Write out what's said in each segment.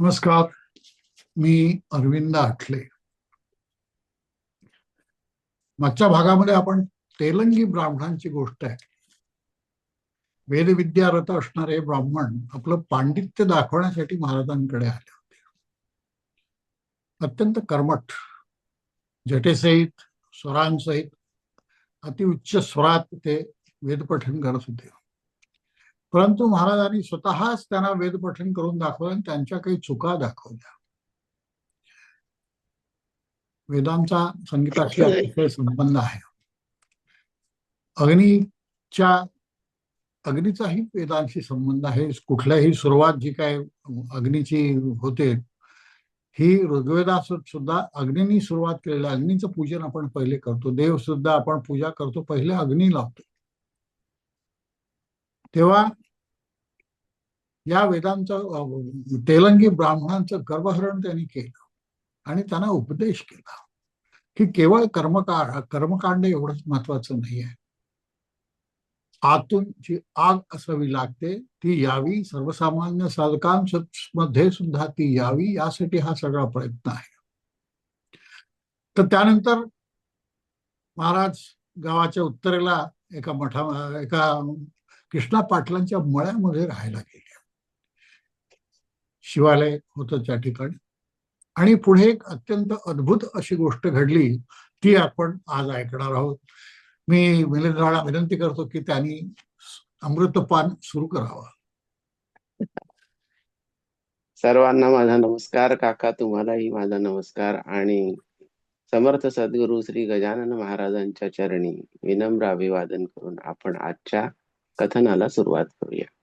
नमस्कार मी अरविंद आठले. मागच्या भागामध्ये आपण तेलंगी ब्राह्मणांची गोष्ट आहे. वेदविद्यारत असणारे ब्राह्मण आपलं पांडित्य दाखवण्यासाठी महाराजांकडे आले होते. अत्यंत कर्मठ जटेसहित स्वरांसहित अतिउच्च स्वरात ते वेदपठन करत होते. परंतु महाराजांनी स्वतःच त्यांना वेदपठण करून दाखवलं आणि त्यांच्या काही चुका दाखवल्या. वेदांचा संगीताशी अतिशय संबंध आहे. अग्नीच्या अग्नीचाही वेदांशी संबंध आहे. कुठल्याही सुरुवात जी काय अग्नीची होते ही ऋग्वेदास सुद्धा अग्नीनी सुरुवात केलेलं अग्नीचं पूजन आपण पहिले करतो. देव सुद्धा आपण पूजा करतो पहिले अग्नी लावतो. तेव्हा या वेदांचं तेलंगी ब्राह्मणांचं गर्भहरण त्यांनी केलं. आणि त्यांना उपदेश केला की केवळ कर्मकांड कर्मकांड एवढंच महत्वाचं नाही आहे आतून जी आग असावी लागते ती यावी. सर्वसामान्य साधकांमध्ये सुद्धा ती यावी यासाठी हा सगळा प्रयत्न आहे. तर त्यानंतर महाराज गावाच्या उत्तरेला एका मठा एका कृष्णा पाटलांच्या मळ्यामध्ये राहायला गेले. शिवालय होतं त्या ठिकाणी. आणि पुढे एक अत्यंत अद्भुत अशी गोष्ट घडली ती आपण आज ऐकणार आहोत. मी मिलिंदराला विनंती करतो की त्यांनी अमृतपान सुरू करावा. सर्वांना माझा नमस्कार. काका तुम्हालाही माझा नमस्कार. आणि समर्थ सद्गुरु श्री गजानन महाराजांच्या चरणी विनम्र अभिवादन करून आपण आजच्या कथनाला सुरुवात करूया.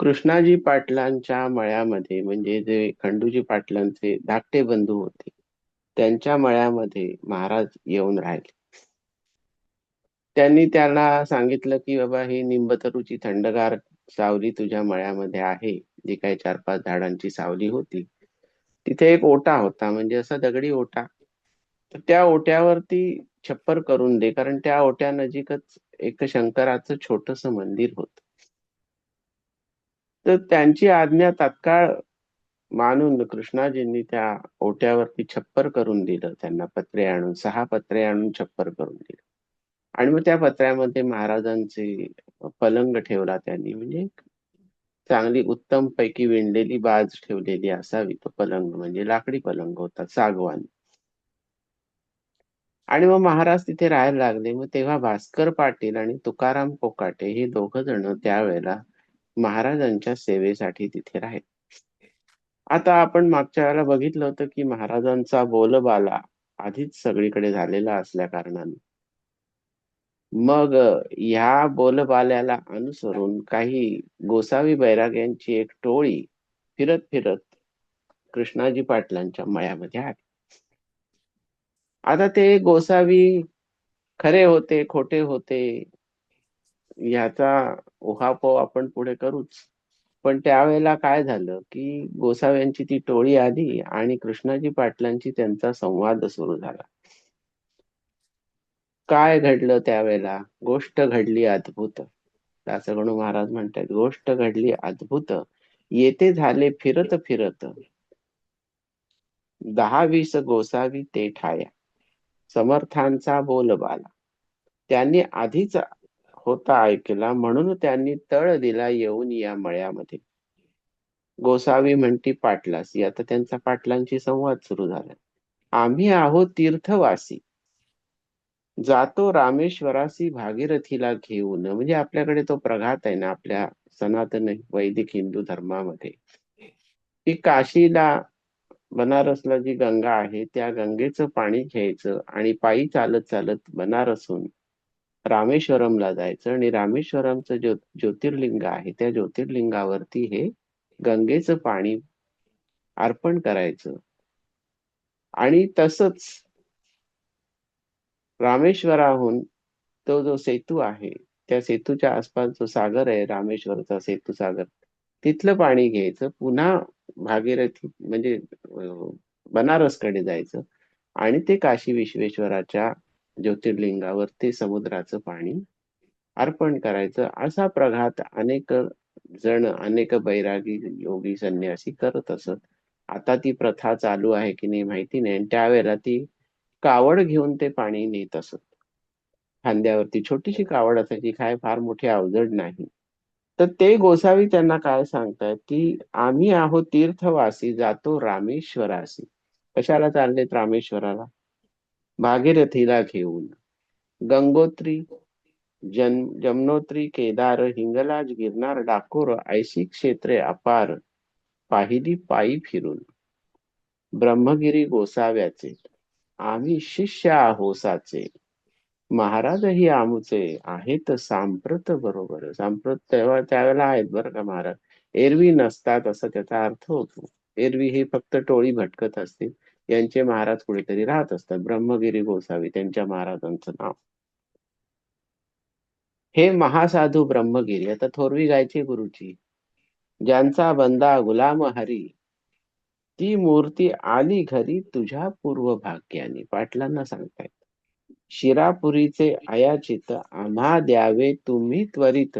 कृष्णाजी पाटलांच्या मळ्यामध्ये म्हणजे जे खंडूजी पाटलांचे धाकटे बंधू होते त्यांच्या मळ्यामध्ये महाराज येऊन राहिले. त्यांनी त्यांना सांगितलं की बाबा ही निंबतरूची थंडगार सावली तुझ्या मळ्यामध्ये आहे जी काही चार पाच झाडांची सावली होती. तिथे एक ओटा होता म्हणजे असा दगडी ओटा. तर त्या ओट्यावरती छप्पर करून दे कारण त्या ओट्या नजीकच एक शंकराचं छोटस मंदिर होतं. तर त्यांची आज्ञा तात्काळ मानून कृष्णाजींनी त्या ओट्यावरती छप्पर करून दिलं. त्यांना पत्रे आणून सहा पत्रे आणून छप्पर करून दिलं. आणि मग त्या पत्र्यामध्ये महाराजांचे पलंग ठेवला त्यांनी. म्हणजे चांगली उत्तम पैकी विणलेली बाज ठेवलेली असावी तो पलंग. म्हणजे लाकडी पलंग होता सागवान. आणि मग महाराज तिथे राहायला लागले. मग तेव्हा भास्कर पाटील आणि तुकाराम कोकाटे हे दोघ जण त्यावेळेला महाराजांच्या सेवेसाठी तिथे राहील. आता आपण मागच्या वेळेला बघितलं होतं की महाराजांचा बोलबाला आधीच सगळीकडे झालेला असल्या कारणाने. मग ह्या बोलबाल्याला अनुसरून काही गोसावी बैराग यांची एक टोळी फिरत फिरत कृष्णाजी पाटलांच्या मळ्यामध्ये आली. आता ते गोसावी खरे होते खोटे होते ह्याचा उहापोह आपण पुढे करूच. पण त्यावेळेला काय झालं की गोसाव्यांची ती टोळी आली आणि कृष्णाजी पाटलांची त्यांचा संवाद सुरू झाला. काय घडलं त्यावेळेला? गोष्ट घडली अद्भुत. दासगणू महाराज म्हणतात गोष्ट घडली अद्भुत. येते झाले फिरत फिरत. दहा वीस गोसावी ते ठाया. समर्थांचा बोलबाला. त्यांनी आधीच होता ऐकला म्हणून त्यांनी तळ दिला येऊन या मळ्यामध्ये. गोसावी म्हणती पाटलास आता त्यांचा पाटलांशी संवाद सुरू झाला. आम्ही आहोत तीर्थवासी. जातो रामेश्वरासी भागीरथीला घेऊन. म्हणजे आपल्याकडे तो प्रघात आहे ना आपल्या सनातन वैदिक हिंदू धर्मामध्ये. की काशीला बनारसला जी गंगा आहे त्या गंगेचं पाणी घ्यायचं आणि पायी चालत चालत बनारसून रामेश्वरमला जायचं आणि रामेश्वरमचं ज्यो ज्योतिर्लिंग आहे त्या ज्योतिर्लिंगावरती हे गंगेचं पाणी अर्पण करायचं. आणि तसंच रामेश्वराहून तो जो सेतू आहे त्या सेतूच्या आसपास जो सागर आहे रामेश्वरचा सेतू सागर तिथलं पाणी घ्यायचं. पुन्हा भागीरथी म्हणजे बनारसकडे जायचं. आणि ते काशी विश्वेश्वराच्या ज्योतिर्लिंगावर ते समुद्राचं पाणी अर्पण करायचं. असा प्रघात अनेक जण अनेक बैरागी योगी संन्यासी करत असत. आता ती प्रथा चालू आहे की नाही माहिती नाही. आणि त्यावेळेला ती कावड घेऊन ते पाणी नेत असत. खांद्यावरती छोटीशी कावड असायची काय फार मोठी अवजड नाही. तर ते गोसावी त्यांना काय सांगतायत की आम्ही आहोत तीर्थवासी जातो रामेश्वरासी कशाला चाललेत रामेश्वराला? भागीरथीला घेऊन. गंगोत्री जन जमनोत्री केदार हिंगलाज गिरनार डाकोर ऐशी क्षेत्रे अपार. पाहिली पायी फिरून. ब्रह्मगिरी गोसाव्याचे. आम्ही शिष्य आहोसाचे. महाराजही आमचे आहेत सांप्रत बरोबर. सांप्रत तेव्हा त्यावेळेला आहेत बरं का महाराज. एरवी नसतात असा त्याचा अर्थ होतो. एरवी हे फक्त टोळी भटकत असतील. यांचे महाराज कुठेतरी राहत असतात. ब्रह्मगिरी गोसावी त्यांच्या महाराजांचं नाव. हे महासाधू ब्रह्मगिरी आता थोरवी गायचे गुरुची ज्यांचा बंदा गुलाम हरी ती मूर्ती आली घरी तुझ्या पूर्व भाग्याने पाटलांना सांगतायत. शिरापुरीचे अयाचित आम्हा द्यावे तुम्ही त्वरित.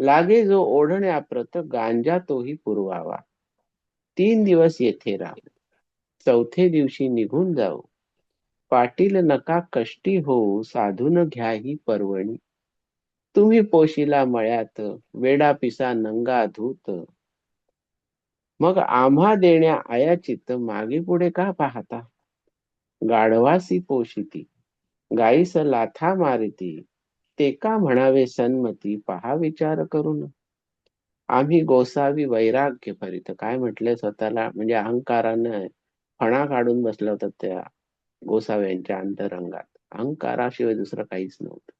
लागे जो ओढण्याप्रत गांजा तोही पुरवावा. तीन दिवस येथे राहू. चौथे दिवशी निघून जाऊ. पाटील नका कष्टी होऊ साधून घ्या ही पर्वणी. तुम्ही पोशिला मळ्यात वेडा पिसा नंगा धूत. मग आम्हा देण्या अयाचित मागे पुढे का पाहता? गाढवासी पोशिती गाईस लाथा मारिती ते का म्हणावे सन्मती पहा विचार करून. आम्ही गोसावी वैराग्य भरित काय म्हटलंय स्वतःला? म्हणजे अहंकारानं फणा काढून बसल्या होत्या त्या गोसाव्यांच्या अंतरंगात. अहंकाराशिवाय दुसरं काहीच नव्हतं.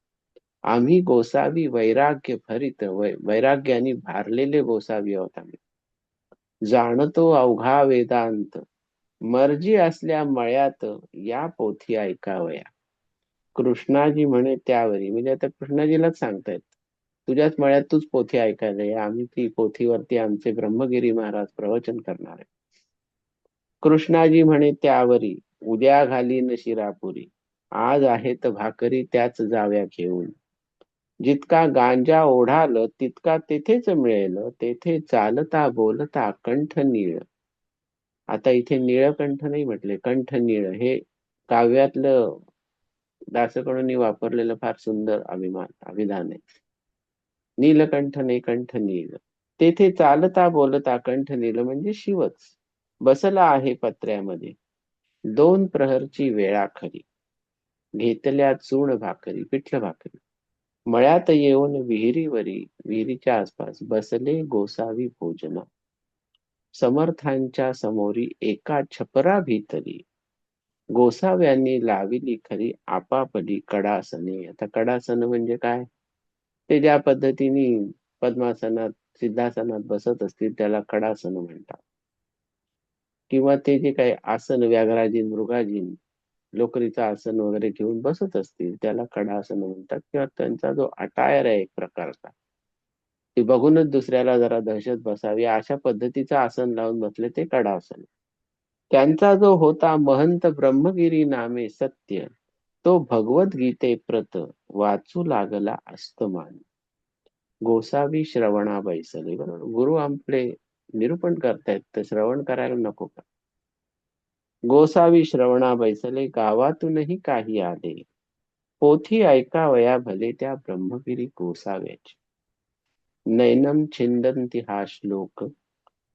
आम्ही गोसावी वैराग्य भरित वै वैराग्याने भारलेले गोसावी आहोत आम्ही. जाणतो अवघा वेदांत मर्जी असल्या मळ्यात या पोथी ऐकावया. कृष्णाजी म्हणे त्यावरी म्हणजे आता कृष्णाजीलाच सांगतायत तुझ्याच मळ्यात तूच पोथी ऐकायला या आम्ही ती पोथीवरती आमचे ब्रह्मगिरी महाराज प्रवचन करणार आहे. कृष्णाजी म्हणे त्यावरी उद्या घालीन शिरापुरी. आज आहेत भाकरी त्याच जाव्या घेऊन. जितका गांजा ओढाल तितका तेथेच मिळेल. तेथे चालता बोलता कंठ नीळ. आता इथे निळकंठ नाही म्हटले कंठ नीळ. हे काव्यातलं दासकडून वापरलेलं फार सुंदर अभिमान अभिधान आहे. नीलकंठ नाही कंठ नील तेथे चालता बोलता कंठ नील म्हणजे शिवच. बसला आहे पत्र्यामध्ये. दोन प्रहरची वेळा खरी. घेतल्या चूण भाकरी पिठलं भाकरी. मळ्यात येऊन विहिरीवरी विहिरीच्या आसपास बसले गोसावी भोजना. समर्थांच्या समोरी एका छपरा भीतरी. गोसाव्यांनी लाविली खरी आपापली कडासने. आता कडासन म्हणजे काय? ते ज्या पद्धतीने पद्मासनात सिद्धासनात बसत असतील त्याला कडासन म्हणतात. किंवा ते जे काही आसन व्याघ्राजीन मृगाजीन लोकरीचं आसन वगैरे घेऊन बसत असतील त्याला कडासन म्हणतात किंवा त्यांचा जो अटायर आहे एक प्रकारचा ते बघूनच दुसऱ्याला जरा दहशत बसावी अशा पद्धतीचं आसन लावून बसले ते कडासन त्यांचा जो होता महंत ब्रह्मगिरी नामे सत्य तो भगवद्गीते प्रत वाचू लागला अस्तमान. गोसावी श्रवणा बैसले बरोबर गुरु आपले निरूपण करतायत तर श्रवण करायला नको का? गोसावी श्रवणा बैसले गावातूनही काही आले. पोथी ऐकावया भले त्या ब्रह्मगिरी गोसाव्याची. नैनम छिंदंती हा श्लोक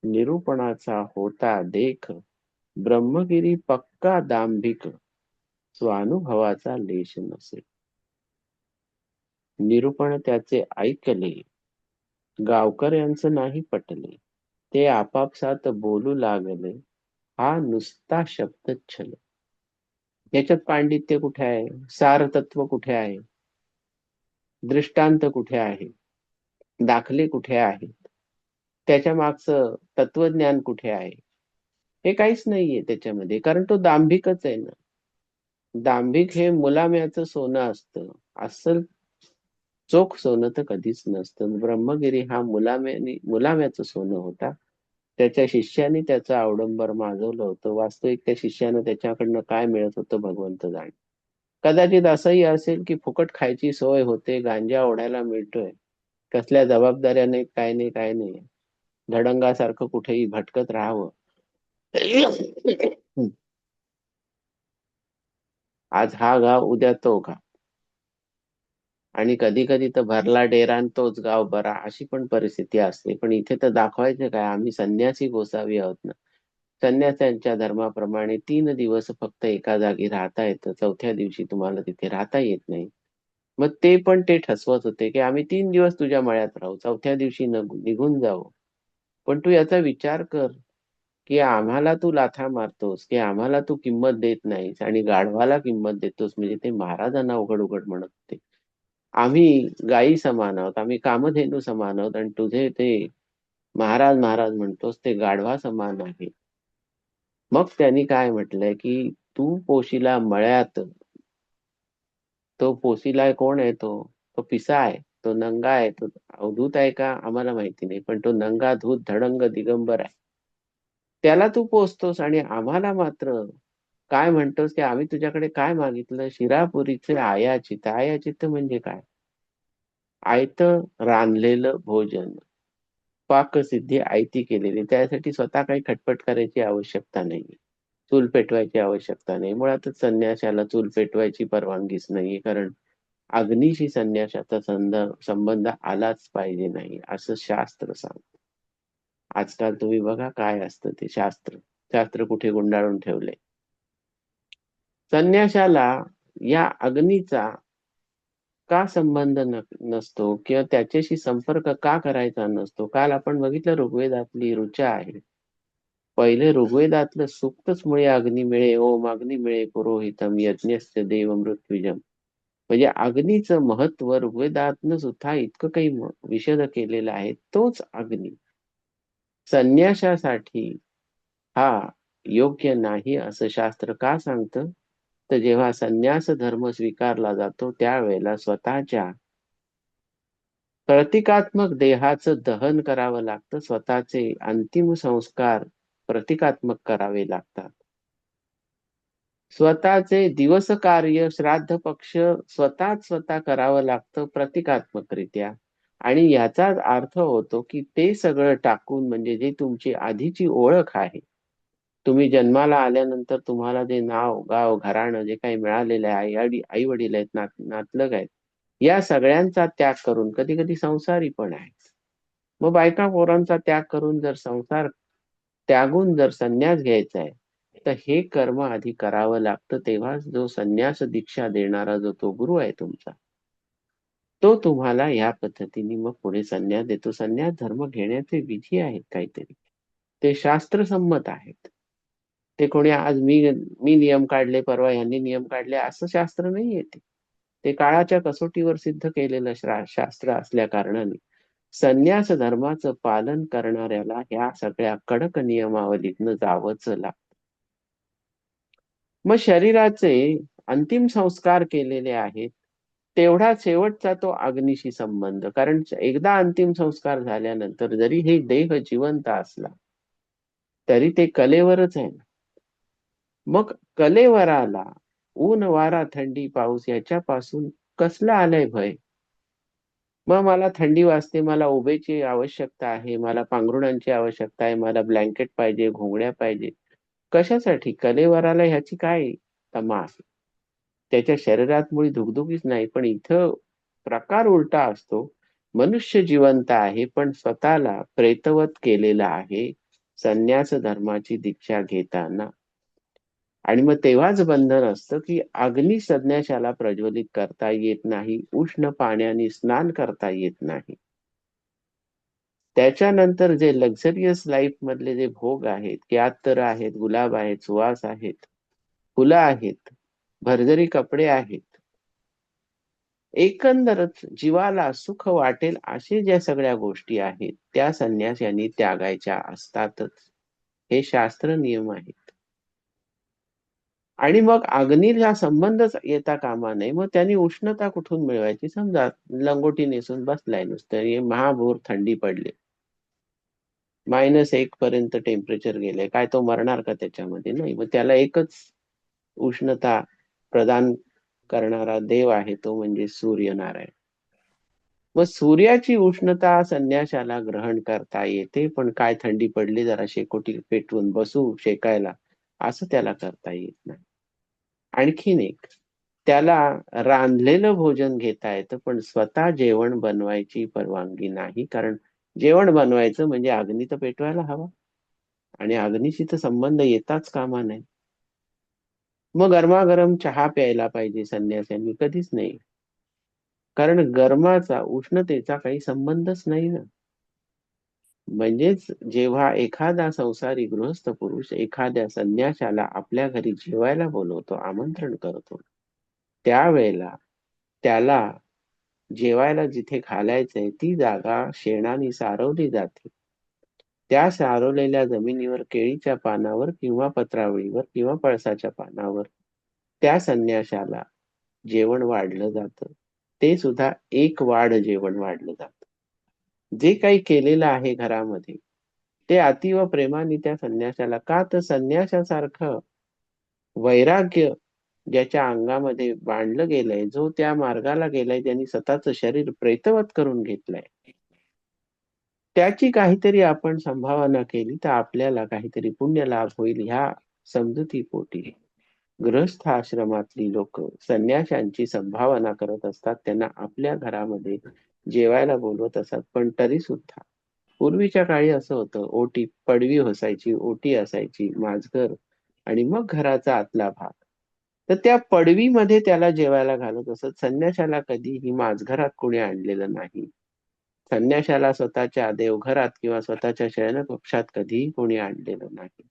निरूपणाचा होता देख ब्रह्मगिरी पक्का दांभिक स्वानुभवाचा लेश नसे. निरूपण त्याचे ऐकले गावकऱ्यांचं नाही पटले. ते आपापसात बोलू लागले. हा नुसता शब्द छल. याच्यात पांडित्य कुठे आहे? सारतत्व कुठे आहे? दृष्टांत कुठे आहे? दाखले कुठे आहेत? त्याच्या मागचं तत्वज्ञान कुठे आहे? हे काहीच नाहीये त्याच्यामध्ये कारण तो दांभिकच आहे ना. दांभिक हे मुलाम्याचं सोनं असतं. असल चोख सोनं तर कधीच नसतं. ब्रह्मगिरी हा मुलाम्याने मुलाम्याचं सोनं होता. त्याच्या शिष्याने त्याचं अवडंबर माजवलं होतं. वास्तविक त्या शिष्यानं त्याच्याकडनं काय मिळत होतं भगवंत जाण. कदाचित असंही असेल की फुकट खायची सोय होते गांजा ओढायला मिळतोय. कसल्या जबाबदाऱ्या नाही काय नाही काय नाही. धडंगासारखं कुठेही भटकत राहावं. आज हा गाव उद्या तो गाव. आणि कधी कधी तर भरला डेरा आणि तोच गाव बरा अशी पण परिस्थिती असते. पण इथे तर दाखवायचं काय? आम्ही संन्यासी गोसावी आहोत ना. संन्यासांच्या धर्माप्रमाणे तीन दिवस फक्त एका जागी राहता येतं. चौथ्या दिवशी तुम्हाला तिथे राहता येत नाही. मग ते पण ते ठसवत होते की आम्ही तीन दिवस तुझ्या मळ्यात राहू. चौथ्या दिवशी निघून जाऊ. पण तू याचा विचार कर की आम्हाला तू लाथा मारतोस की आम्हाला तू किंमत देत नाहीस आणि गाढवाला किंमत देतोस. म्हणजे ते महाराजांना उघड उघड म्हणत होते. आम्ही गायी समान आहोत आम्ही कामधेनू समान आहोत आणि तुझे ते महाराज महाराज म्हणतोस ते गाढवा समान आहे. मग त्यांनी काय म्हटलंय की तू पोशीला मळ्यात तो पोशीला कोण आहे तो? तो पिसा आहे तो नंगा आहे तो अवधूत आहे का? आम्हाला माहिती नाही पण तो नंगा धूत धडंग दिगंबर आहे. त्याला तू पोचतोस आणि आम्हाला मात्र काय म्हणतोस की आम्ही तुझ्याकडे काय मागितलं? शिरापुरीचे आयाचित. आयाचित म्हणजे काय? आयत रांधलेलं भोजन. पाकसिद्धी आयती केलेली. त्यासाठी स्वतः काही खटपट करायची आवश्यकता नाही चूल पेटवायची आवश्यकता नाही. मुळातच संन्याशाला चूल पेटवायची परवानगीच नाहीये. कारण अग्निशी संन्यासाचा संबंध आलाच पाहिजे नाही असं शास्त्र सांगत. आजकाल तुम्ही बघा काय असतं ते शास्त्र. शास्त्र कुठे गुंडाळून ठेवले संन्याशाला या अग्नीचा का संबंध नसतो? किंवा त्याच्याशी संपर्क का करायचा नसतो? काल आपण बघितलं ऋग्वेदातली रुचा आहे. पहिले ऋग्वेदातलं सुक्तच मुळे अग्नी मिळे ओम अग्नी मिळे पुरोहितम यज्ञस्य देव मृत्युजम. म्हणजे अग्नीचं महत्त्व ऋग्वेदातनं सुद्धा इतकं काही विशद केलेलं आहे तोच अग्नी. संन्यासासाठी हा योग्य नाही असं शास्त्र का सांगतं? तर जेव्हा संन्यास धर्म स्वीकारला जातो त्यावेळेला स्वतःच्या प्रतिकात्मक देहाचं दहन करावं लागतं. स्वतःचे अंतिम संस्कार प्रतिकात्मक करावे लागतात. स्वतःचे दिवस कार्य श्राद्ध पक्ष स्वतःच स्वतः करावं लागतं प्रतिकात्मकरित्या. आणि याचाच अर्थ होतो की ते सगळं टाकून म्हणजे जे तुमची आधीची ओळख आहे तुम्ही जन्माला आल्यानंतर तुम्हाला जे नाव गाव घराणं जे काही मिळालेलं आहे आई आई वडील आहेत नात नातलग आहेत या सगळ्यांचा त्याग करून कधी कधी संसारी पण आहेत. मग बायका पोरांचा त्याग करून जर संसार त्यागून जर संन्यास घ्यायचा आहे तर हे कर्म आधी करावं लागतं तेव्हा जो संन्यास दीक्षा देणारा जो तो गुरु आहे तुमचा तो तुम्हाला या पद्धतीने मग पुढे संन्यास देतो. संन्यास धर्म घेण्याचे विधी आहेत काहीतरी. ते शास्त्रसंमत आहेत. ते कोणी आज मी मी नियम काढले परवा यांनी नियम काढले असं शास्त्र नाही येते ते काळाच्या कसोटीवर सिद्ध केलेलं शास्त्र असल्या कारणाने संन्यास धर्माचं पालन करणाऱ्याला ह्या सगळ्या कडक नियमावलीतनं जावंच लागतं. मग शरीराचे अंतिम संस्कार केलेले आहेत तेवढा शेवटचा तो अग्निशी संबंध. कारण एकदा अंतिम संस्कार झाल्यानंतर जरी हे देह जिवंत असला तरी ते कलेवरच आहे ना. मग कलेवराला ऊन वारा थंडी पाऊस याच्यापासून कसला आलंय भय? मग मला थंडी वाजते मला उभेची आवश्यकता आहे मला पांघरुणांची आवश्यकता आहे मला ब्लँकेट पाहिजे घोंगड्या पाहिजे. कशासाठी? कलेवराला ह्याची काय तमास? त्याच्या शरीरात मुळी धुकधुकीच नाही पण इथं प्रकार उलटा असतो. मनुष्य जिवंत आहे पण स्वतःला प्रेतवत केलेला आहे संन्यास धर्माची दीक्षा घेताना. आणि मग तेव्हाच बंधन असतं की अग्नी संन्याशाला प्रज्वलित करता येत नाही उष्ण पाण्याने स्नान करता येत नाही. त्याच्यानंतर जे लक्झरियस लाईफ मधले जे भोग आहेत की अत्तर आहेत गुलाब आहेत सुवास आहेत फुलं आहेत भरजरी कपडे आहेत एकंदरच जीवाला सुख वाटेल असे ज्या सगळ्या गोष्टी आहेत त्या संन्यास यांनी त्यागायच्या असतातच. हे शास्त्र नियम आहेत आणि मग अग्नीला संबंधच येता कामा नये. मग त्यांनी उष्णता कुठून मिळवायची? समजा लंगोटी नेसून बसलाय नुसतं. महाभोर थंडी पडली. मायनस एक पर्यंत टेम्परेचर गेले काय तो मरणार का त्याच्यामध्ये? नाही. मग त्याला एकच उष्णता प्रदान करणारा देव आहे तो म्हणजे सूर्यनारायण. मग सूर्याची उष्णता संन्याशाला ग्रहण करता येते पण काय थंडी पडली जरा शेकोटी पेटवून बसू शेकायला असं त्याला करता येत नाही. आणखीन एक. त्याला रांधलेलं भोजन घेता येतं पण स्वतः जेवण बनवायची परवानगी नाही कारण जेवण बनवायचं म्हणजे अग्नी तर पेटवायला हवा. आणि अग्नीशी तर संबंध येताच कामा नाही मग गरमागरम चहा प्यायला पाहिजे संन्यासांनी कधीच नाही. कारण गरमाचा उष्णतेचा काही संबंधच नाही ना. म्हणजेच जेव्हा एखादा संसारी गृहस्थ पुरुष एखाद्या संन्याशाला आपल्या घरी जेवायला बोलवतो आमंत्रण करतो त्यावेळेला त्याला जेवायला जिथे घालायचंय ती जागा शेणाने सारवली जाते. त्या सारवलेल्या जमिनीवर केळीच्या पानावर किंवा पत्रावळीवर किंवा पळसाच्या पानावर त्या संन्याशाला जेवण वाढलं जातं. ते सुद्धा एक वाढ जेवण वाढलं जातं. जे काही केलेलं आहे घरामध्ये ते अतिव प्रेमाने त्या संन्याशाला का तर संन्याशासारखं वैराग्य ज्याच्या अंगामध्ये बांधलं गेलंय जो त्या मार्गाला गेलाय ज्यांनी स्वतःच शरीर प्रेतवत करून घेतलंय. त्याची काहीतरी आपण संभावना केली तर आपल्याला काहीतरी पुण्य लाभ होईल ह्या समजुतीपोटी. गृहस्थ आश्रमातली लोक संन्याशांची संभावना करत असतात त्यांना आपल्या घरामध्ये जेवायला बोलवत असतात पण तरी सुद्धा पूर्वीच्या काळी असं होतं ओटी पडवी होसायची ओटी असायची माजघर आणि मग घराचा आतला भाग. तर त्या पडवीमध्ये त्याला जेवायला घालत असत. संन्याशाला कधीही माझघरात कोणी आणलेलं नाही. संन्याशाला स्वतःच्या देवघरात किंवा स्वतःच्या शयनकक्षात कधीही कोणी आणलेलं नाही.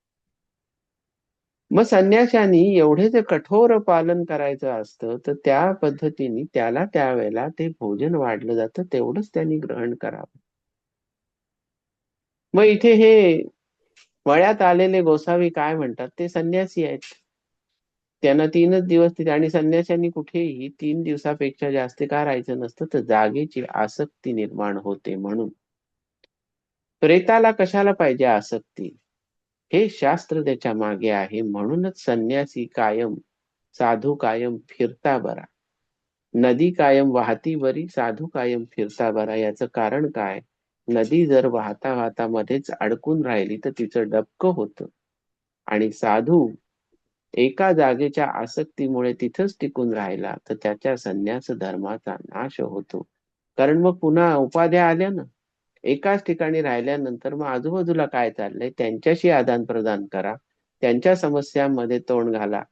मग संन्याशांनी एवढे जे कठोर पालन करायचं असतं तर त्या पद्धतीने त्याला त्यावेळेला ते भोजन वाढलं जातं तेवढंच त्यांनी ग्रहण करावं. मग इथे हे वळ्यात आलेले गोसावी काय म्हणतात? ते संन्यासी आहेत. त्यांना तीनच दिवस तिथे आणि संन्याशांनी कुठेही तीन दिवसापेक्षा जास्त का राहायचं नसतं तर जागेची आसक्ती निर्माण होते म्हणून. प्रेताला कशाला पाहिजे आसक्ती? हे शास्त्र त्याच्यामागे आहे. म्हणूनच संन्यासी कायम साधू कायम फिरता बरा. नदी कायम वाहती बरी साधू कायम फिरता बरा. याचं कारण काय? नदी जर वाहता वाहता मध्येच अडकून राहिली तर तिचं डबकं होतं. आणि साधू एका जागेच्या आसक्तीमुळे तिथंच टिकून राहिला तर त्याच्या संन्यास धर्माचा नाश होतो. कारण मग पुन्हा उपाध्या आल्या ना? एकाच ठिकाणी राहिल्यानंतर मग आजूबाजूला काय चाललंय? त्यांच्याशी आदान प्रदान करा. त्यांच्या समस्यांमध्ये तोंड घाला.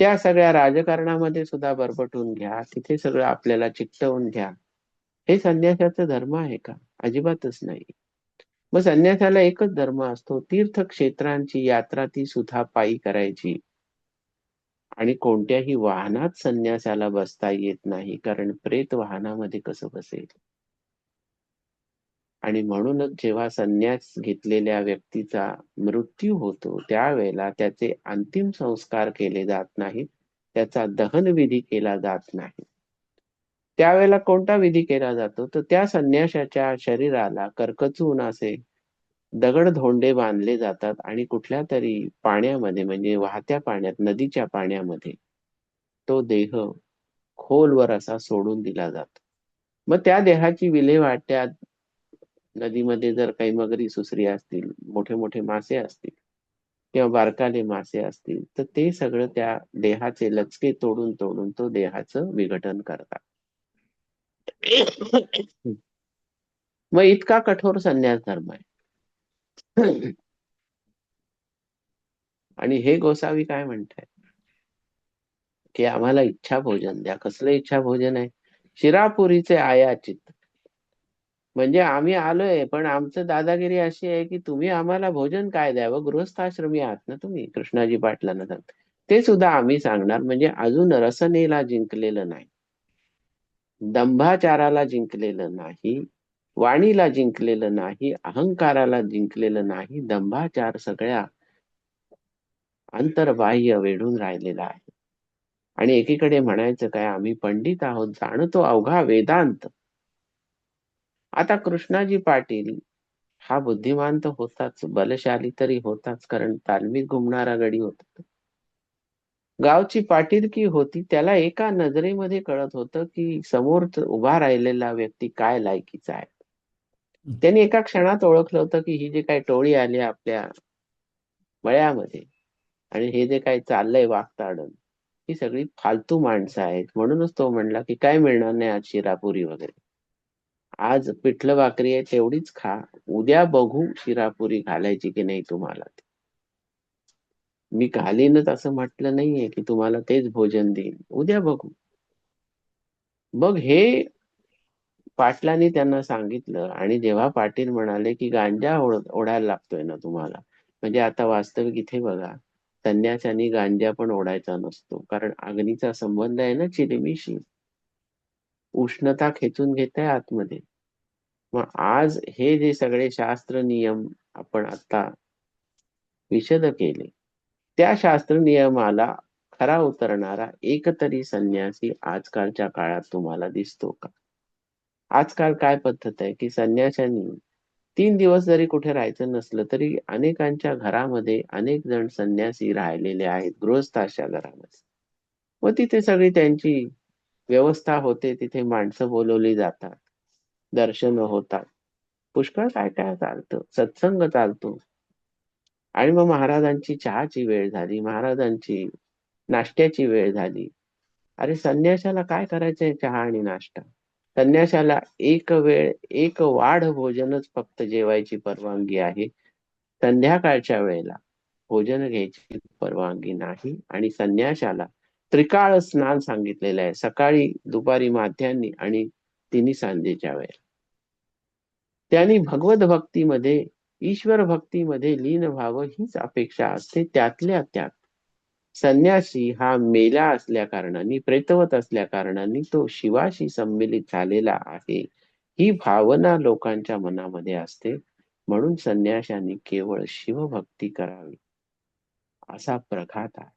त्या सगळ्या राजकारणामध्ये सुद्धा बरबटून घ्या. तिथे सगळं आपल्याला चिकटवून घ्या. हे संन्यासाचा धर्म आहे का? अजिबातच नाही. मग संन्यासाला एकच धर्म असतो तीर्थक्षेत्रांची यात्रा ती सुद्धा पायी करायची. आणि कोणत्याही वाहनात संन्यासाला बसता येत नाही कारण प्रेत वाहनामध्ये कसं बसेल? आणि म्हणूनच जेव्हा संन्यास घेतलेल्या व्यक्तीचा मृत्यू होतो त्यावेळेला त्याचे अंतिम संस्कार केले जात नाहीत. त्याचा दहन विधी केला जात नाही. त्यावेळेला कोणता विधी केला जातो? तर त्या संन्याशाच्या शरीराला कर्कचून असे दगड धोंडे बांधले जातात आणि कुठल्या तरी पाण्यामध्ये म्हणजे वाहत्या पाण्यात नदीच्या पाण्यामध्ये तो देह खोलवर असा सोडून दिला जातो. मग त्या देहाची विल्हेवाट त्या नदीमध्ये जर काही मगरी सुसरी असतील मोठे मोठे मासे असतील किंवा बारकाले मासे असतील तर ते सगळं त्या देहाचे लचके तोडून तोडून तो देहाचं विघटन करतात. मग इतका कठोर संन्यास धर्म आहे. आणि हे गोसावी काय म्हणताय? की आम्हाला इच्छा भोजन द्या. कसलं इच्छा भोजन आहे? शिरापुरीचे आयाचित म्हणजे आम्ही आलोय पण आमचं दादागिरी अशी आहे की तुम्ही आम्हाला भोजन काय द्यावं? गृहस्थाश्रमी आहात ना तुम्ही कृष्णाजी पाटलांना सांगता ते सुद्धा आम्ही सांगणार म्हणजे अजून रसनेला जिंकलेलं नाही. दंभाचाराला जिंकलेलं नाही वाणीला जिंकलेलं नाही अहंकाराला जिंकलेलं नाही दंभाचार सगळ्या अंतर्बाह्य वेढून राहिलेला आहे. आणि एकीकडे म्हणायचं काय आम्ही पंडित आहोत जाणतो अवघा वेदांत. आता कृष्णाजी पाटील हा बुद्धिमान तर होताच बलशाली तरी होताच कारण तालमीत घुमणारा गडी होता. गावची पाटीलकी होती त्याला एका नजरेमध्ये कळत होतं की समोर उभा राहिलेला व्यक्ती काय लायकीचा आहे. त्यांनी एका क्षणात ओळखलं होतं की ही जी काही टोळी आली आपल्या मळ्यामध्ये आणि हे जे काही चाललंय वागताडण ही सगळी फालतू माणसं आहेत. म्हणूनच तो म्हणला की काय मिळणार नाही आज शिरापुरी वगैरे. आज पिठलं भाकरी आहे तेवढीच खा. उद्या बघू शिरापुरी घालायची की नाही तुम्हाला. मी घालीनच असं म्हटलं नाहीये की तुम्हाला तेच भोजन देईन. उद्या बघू. बघ हे पाटलांनी त्यांना सांगितलं आणि जेव्हा पाटील म्हणाले की गांजा ओढायला लागतोय ना तुम्हाला म्हणजे आता वास्तविक इथे बघा संन्यासानी गांजा पण ओढायचा नसतो. कारण अग्नीचा संबंध आहे ना चिलिमीशी उष्णता खेचून घेत आहे आतमध्ये. मग आज हे जे सगळे शास्त्र नियम आपण आता विशद केले त्या शास्त्र नियमाला खरा उतरणारा एक तरी संन्यासी आजकालच्या काळात तुम्हाला दिसतो का? आजकाल काय पद्धत आहे की संन्याशांनी तीन दिवस जरी कुठे राहायचं नसलं तरी अनेकांच्या घरामध्ये अनेक जण संन्यासी राहिलेले आहेत गृहस्थाच्या घरामध्ये. व तिथे सगळी त्यांची व्यवस्था होते तिथे माणसं बोलवली जातात. दर्शन होतात. पुष्कळ काय काय चालतं? सत्संग चालतो. आणि मग महाराजांची चहाची वेळ झाली महाराजांची नाश्त्याची वेळ झाली. अरे संन्याशाला काय करायचंय चहा आणि नाश्ता संन्याशाला एक वेळ एक वाढ भोजनच फक्त जेवायची परवानगी आहे. संध्याकाळच्या वेळेला भोजन घ्यायची परवानगी नाही आणि संन्याशाला त्रिकाळ स्नान सांगितलेलं आहे. सकाळी दुपारी माध्यान्नी आणि तिन्ही सांजेच्या वेळेला. त्यांनी भगवत भक्तीमध्ये ईश्वर भक्तीमध्ये लीन व्हावं हीच अपेक्षा असते. त्यातल्या त्यात संन्यासी हा मेला असल्या कारणाने प्रेतवत असल्या कारणाने तो शिवाशी संमिलित झालेला आहे. ही भावना लोकांच्या मनामध्ये असते. म्हणून संन्याशांनी केवळ शिवभक्ती करावी. असा प्रघात आहे.